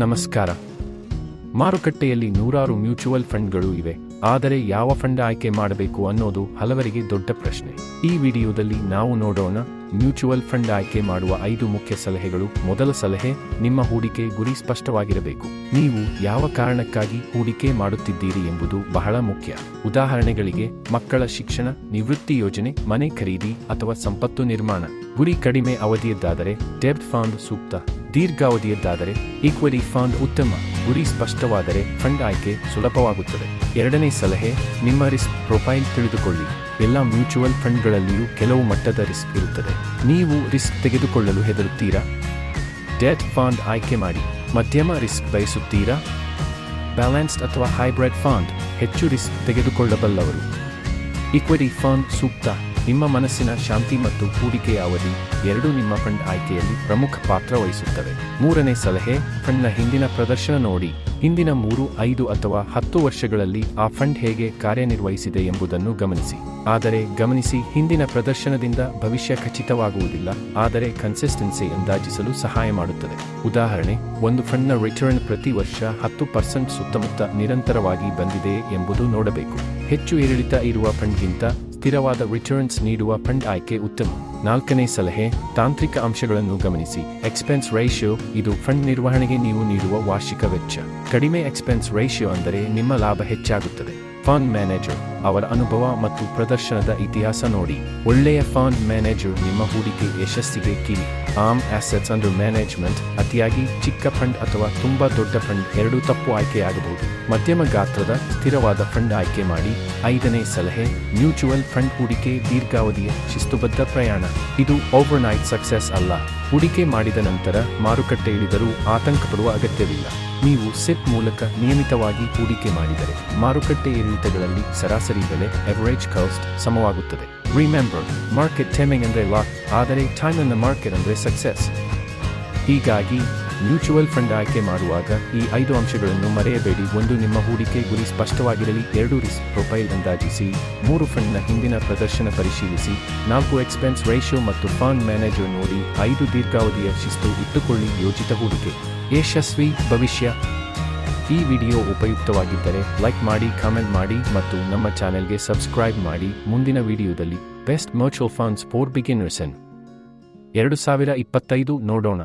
ನಮಸ್ಕಾರ. ಮಾರುಕಟ್ಟೆಯಲ್ಲಿ ನೂರಾರು ಮ್ಯೂಚುವಲ್ ಫಂಡ್ಗಳು ಇವೆ. ಆದರೆ ಯಾವ ಫಂಡ್ ಆಯ್ಕೆ ಮಾಡಬೇಕು ಅನ್ನೋದು ಹಲವರಿಗೆ ದೊಡ್ಡ ಪ್ರಶ್ನೆ. ಈ ವಿಡಿಯೋದಲ್ಲಿ ನಾವು ನೋಡೋಣ ಮ್ಯೂಚುವಲ್ ಫಂಡ್ ಆಯ್ಕೆ ಮಾಡುವ ಐದು ಮುಖ್ಯ ಸಲಹೆಗಳು. ಮೊದಲ ಸಲಹೆ, ನಿಮ್ಮ ಹೂಡಿಕೆ ಗುರಿ ಸ್ಪಷ್ಟವಾಗಿರಬೇಕು. ನೀವು ಯಾವ ಕಾರಣಕ್ಕಾಗಿ ಹೂಡಿಕೆ ಮಾಡುತ್ತಿದ್ದೀರಿ ಎಂಬುದು ಬಹಳ ಮುಖ್ಯ. ಉದಾಹರಣೆಗಳಿಗೆ, ಮಕ್ಕಳ ಶಿಕ್ಷಣ, ನಿವೃತ್ತಿ ಯೋಜನೆ, ಮನೆ ಖರೀದಿ ಅಥವಾ ಸಂಪತ್ತು ನಿರ್ಮಾಣ. ಗುರಿ ಕಡಿಮೆ ಅವಧಿಯದ್ದಾದರೆ, ಡೆಬ್ಟ್ ಫಂಡ್ ಸೂಕ್ತ. ದೀರ್ಘಾವಧಿಯದ್ದಾದರೆ ಈಕ್ವಿಟಿ ಫಂಡ್ ಉತ್ತಮ, ಗುರಿ ಸ್ಪಷ್ಟವಾದರೆ ಫಂಡ್ ಆಯ್ಕೆ ಸುಲಭವಾಗುತ್ತದೆ. ಎರಡನೇ ಸಲಹೆ, ನಿಮ್ಮ ರಿಸ್ಕ್ ಪ್ರೊಫೈಲ್ ತಿಳಿದುಕೊಳ್ಳಿ. ಎಲ್ಲ ಮ್ಯೂಚುವಲ್ ಫಂಡ್ಗಳಲ್ಲಿಯೂ ಕೆಲವು ಮಟ್ಟದ ರಿಸ್ಕ್ ಇರುತ್ತದೆ. ನೀವು ರಿಸ್ಕ್ ತೆಗೆದುಕೊಳ್ಳಲು ಹೆದರುತ್ತೀರಾ? ಡೆತ್ ಫಂಡ್ ಆಯ್ಕೆ ಮಾಡಿ. ಮಧ್ಯಮ ರಿಸ್ಕ್ ಬಯಸುತ್ತೀರಾ? ಬ್ಯಾಲೆನ್ಸ್ಡ್ ಅಥವಾ ಹೈಬ್ರಿಡ್ ಫಂಡ್, ಹೆಚ್ಚು ರಿಸ್ಕ್ ತೆಗೆದುಕೊಳ್ಳಬಲ್ಲವರು. ಈಕ್ವಿಟಿ ಫಂಡ್ ಸೂಕ್ತ. ನಿಮ್ಮ ಮನಸ್ಸಿನ ಶಾಂತಿ ಮತ್ತು ಹೂಡಿಕೆಯ ಅವಧಿ ಎರಡೂ ನಿಮ್ಮ ಫಂಡ್ ಆಯ್ಕೆಯಲ್ಲಿ ಪ್ರಮುಖ ಪಾತ್ರ ವಹಿಸುತ್ತವೆ. ಮೂರನೇ ಸಲಹೆ, ಫಂಡ್ನ ಹಿಂದಿನ ಪ್ರದರ್ಶನ ನೋಡಿ. ಹಿಂದಿನ ಮೂರು, ಐದು ಅಥವಾ ಹತ್ತು ವರ್ಷಗಳಲ್ಲಿ ಆ ಫಂಡ್ ಹೇಗೆ ಕಾರ್ಯನಿರ್ವಹಿಸಿದೆ ಎಂಬುದನ್ನು ಗಮನಿಸಿ. ಆದರೆ ಗಮನಿಸಿ, ಹಿಂದಿನ ಪ್ರದರ್ಶನದಿಂದ ಭವಿಷ್ಯ ಖಚಿತವಾಗುವುದಿಲ್ಲ, ಆದರೆ ಕನ್ಸಿಸ್ಟೆನ್ಸಿ ಅಂದಾಜಿಸಲು ಸಹಾಯ ಮಾಡುತ್ತದೆ. ಉದಾಹರಣೆ, ಒಂದು ಫಂಡ್ನ ರಿಟರ್ನ್ ಪ್ರತಿ ವರ್ಷ ಹತ್ತು ಪರ್ಸೆಂಟ್ ಸುತ್ತಮುತ್ತ ನಿರಂತರವಾಗಿ ಬಂದಿದೆ ಎಂಬುದು ನೋಡಬೇಕು. ಹೆಚ್ಚು ಏರಿಳಿತ ಇರುವ ಫಂಡ್ಗಿಂತ ಸ್ಥಿರವಾದ ರಿಟರ್ನ್ಸ್ ನೀಡುವ ಫಂಡ್ ಆಯ್ಕೆ ಉತ್ತಮ. ನಾಲ್ಕನೇ ಸಲಹೆ, ತಾಂತ್ರಿಕ ಅಂಶಗಳನ್ನು ಗಮನಿಸಿ. ಎಕ್ಸ್ಪೆನ್ಸ್ ರೇಷಿಯೋ ಇದು ಫಂಡ್ ನಿರ್ವಹಣೆಗೆ ನೀವು ನೀಡುವ ವಾರ್ಷಿಕ ವೆಚ್ಚ. ಕಡಿಮೆ ಎಕ್ಸ್ಪೆನ್ಸ್ ರೇಷಿಯೋ ಅಂದರೆ ನಿಮ್ಮ ಲಾಭ ಹೆಚ್ಚಾಗುತ್ತದೆ. ಫಂಡ್ ಮ್ಯಾನೇಜರ್ ಅವರ ಅನುಭವ ಮತ್ತು ಪ್ರದರ್ಶನದ ಇತಿಹಾಸ ನೋಡಿ. ಒಳ್ಳೆಯ ಫಂಡ್ ಮ್ಯಾನೇಜರ್ ನಿಮ್ಮ ಹೂಡಿಕೆ ಯಶಸ್ಸಿಗೆ ಕಿರಿ ಆಮ್ ಆಸೆಟ್ಸ್ ಅಂಡರ್ ಮ್ಯಾನೇಜ್ಮೆಂಟ್ ಅತಿಯಾಗಿ ಚಿಕ್ಕ ಫಂಡ್ ಅಥವಾ ತುಂಬಾ ದೊಡ್ಡ ಫಂಡ್ ಎರಡೂ ತಪ್ಪು ಆಯ್ಕೆಯಾಗಬಹುದು. ಮಧ್ಯಮ ಗಾತ್ರದ ಸ್ಥಿರವಾದ ಫಂಡ್ ಆಯ್ಕೆ ಮಾಡಿ. ಐದನೇ ಸಲಹೆ, ಮ್ಯೂಚುವಲ್ ಫಂಡ್ ಹೂಡಿಕೆ ದೀರ್ಘಾವಧಿಯ ಶಿಸ್ತುಬದ್ಧ ಪ್ರಯಾಣ. ಇದು ಓವರ್ ನೈಟ್ ಸಕ್ಸೆಸ್ ಅಲ್ಲ. ಹೂಡಿಕೆ ಮಾಡಿದ ನಂತರ ಮಾರುಕಟ್ಟೆ ಇಳಿದರೂ ಆತಂಕ ಪಡುವ ಅಗತ್ಯವಿಲ್ಲ. ನೀವು ಸೆಟ್ ಮೂಲಕ ನಿಯಮಿತವಾಗಿ ಹೂಡಿಕೆ ಮಾಡಿದರೆ ಮಾರುಕಟ್ಟೆ ಏರಿಳಿತಗಳಲ್ಲಿ ಸರಾಸರಿ ಬೆಲೆ ಎವರೇಜ್ ಕಾಸ್ಟ್ ಸಮವಾಗುತ್ತದೆ. ರಿಮೆಂಬರ್ ಮಾರ್ಕೆಟ್ ಟೈಮಿಂಗ್ ಅಂದರೆ ಲಾಕ್ ಆದರೆ ಟೈಮ್ ದ ಮಾರ್ಕೆಟ್ ಅಂದರೆ ಸಕ್ಸೆಸ್ ಹೀಗಾಗಿ ಮ್ಯೂಚುವಲ್ ಫಂಡ್ ಆಯ್ಕೆ ಮಾಡುವಾಗ ಈ ಐದು ಅಂಶಗಳನ್ನು ಮರೆಯಬೇಡಿ. ಒಂದು, ನಿಮ್ಮ ಹೂಡಿಕೆ ಗುರಿ ಸ್ಪಷ್ಟವಾಗಿರಲಿ. ಎರಡು ರಿಸ್ಕ್ ಪ್ರೊಫೈಲ್ ಅಂದಾಜಿಸಿ. ಮೂರು ಫಂಡ್ನ ಹಿಂದಿನ ಪ್ರದರ್ಶನ ಪರಿಶೀಲಿಸಿ. ನಾಲ್ಕು ಎಕ್ಸ್ಪೆನ್ಸ್ ರೇಷಿಯೋ ಮತ್ತು ಫಂಡ್ ಮ್ಯಾನೇಜರ್ ನೋಡಿ. ಐದು, ದೀರ್ಘಾವಧಿಯ ಶಿಸ್ತು ಇಟ್ಟುಕೊಳ್ಳಿ ಯೋಜಿತ ಹೂಡಿಕೆ. ಯಶಸ್ವಿ ಭವಿಷ್ಯ. ಈ ವಿಡಿಯೋ ಉಪಯುಕ್ತವಾಗಿದ್ದರೆ ಲೈಕ್ ಮಾಡಿ, ಕಾಮೆಂಟ್ ಮಾಡಿ ಮತ್ತು ನಮ್ಮ ಚಾನೆಲ್ಗೆ ಸಬ್ಸ್ಕ್ರೈಬ್ ಮಾಡಿ. ಮುಂದಿನ ವಿಡಿಯೋದಲ್ಲಿ ಬೆಸ್ಟ್ ಮ್ಯೂಚುವಲ್ ಫಂಡ್ಸ್ ಫೋರ್ ಬಿಗಿನರ್ಸನ್ ಎರಡು ಸಾವಿರ ಇಪ್ಪತ್ತೈದು ನೋಡೋಣ.